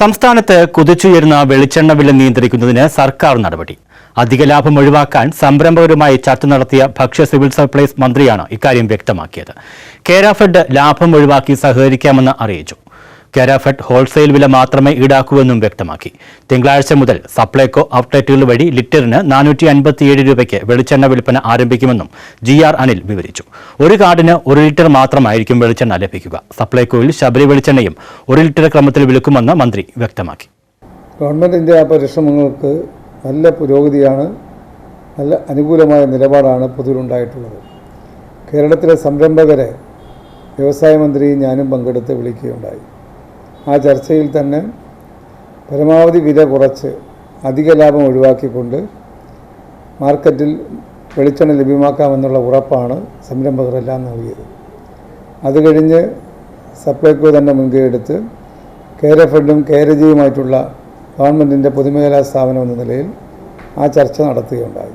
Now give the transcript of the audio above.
സംസ്ഥാനത്ത് കുതിച്ചുയരുന്ന വെളിച്ചെണ്ണ വില നിയന്ത്രിക്കുന്നതിന് സർക്കാർ നടപടി. അധിക ലാഭം ഒഴിവാക്കാൻ സംരംഭകരുമായി ചർച്ച നടത്തിയ ഭക്ഷ്യ സിവിൽ സപ്ലൈസ് മന്ത്രിയാണ് ഇക്കാര്യം വ്യക്തമാക്കിയത്. കേരഫെഡ് ലാഭം ഒഴിവാക്കി സഹകരിക്കാമെന്ന് അറിയിച്ചു. കേരാഫെഡ് ഹോൾസെയിൽ വില മാത്രമേ ഈടാക്കൂവെന്നും വ്യക്തമാക്കി. തിങ്കളാഴ്ച മുതൽ സപ്ലൈകോ ഔട്ട്ലെറ്റുകൾ വഴി ലിറ്ററിന് നാനൂറ്റി അൻപത്തിയേഴ് രൂപയ്ക്ക് വെളിച്ചെണ്ണ വിൽപ്പന ആരംഭിക്കുമെന്നും ജി ആർ അനിൽ വിവരിച്ചു. ഒരു കാർഡിന് ഒരു ലിറ്റർ മാത്രമായിരിക്കും വെളിച്ചെണ്ണ ലഭിക്കുക. സപ്ലൈകോയിൽ ശബരി വെളിച്ചെണ്ണയും ഒരു ലിറ്റർ ക്രമത്തിൽ വിൽക്കുമെന്ന് മന്ത്രി വ്യക്തമാക്കി. ഗവൺമെന്റിന്റെ ആ പരിശ്രമങ്ങൾക്ക് നല്ല പുരോഗതിയാണ് നല്ല അനുകൂലമായ നിലപാടാണ് പൊതുവിലുണ്ടായിട്ടുള്ളത് കേരളത്തിലെ സംരംഭകരെ വ്യവസായ മന്ത്രി ഞാനും പങ്കെടുത്ത് വിളിക്കുകയുണ്ടായി. ആ ചർച്ചയിൽ തന്നെ പരമാവധി വില കുറച്ച് അധിക ലാഭം ഒഴിവാക്കിക്കൊണ്ട് മാർക്കറ്റിൽ വെളിച്ചെണ്ണ ലഭ്യമാക്കാമെന്നുള്ള ഉറപ്പാണ് സംരംഭകരെല്ലാം നൽകിയത്. അത് കഴിഞ്ഞ് സപ്ലൈകോ തന്നെ മുൻകൈ എടുത്ത് കേര കേരഫെഡും കേരജിയുമായിട്ടുള്ള ഗവൺമെന്റിന്റെ പൊതുമേഖലാ സ്ഥാപനം എന്ന നിലയിൽ ആ ചർച്ച നടത്തുകയുണ്ടായി.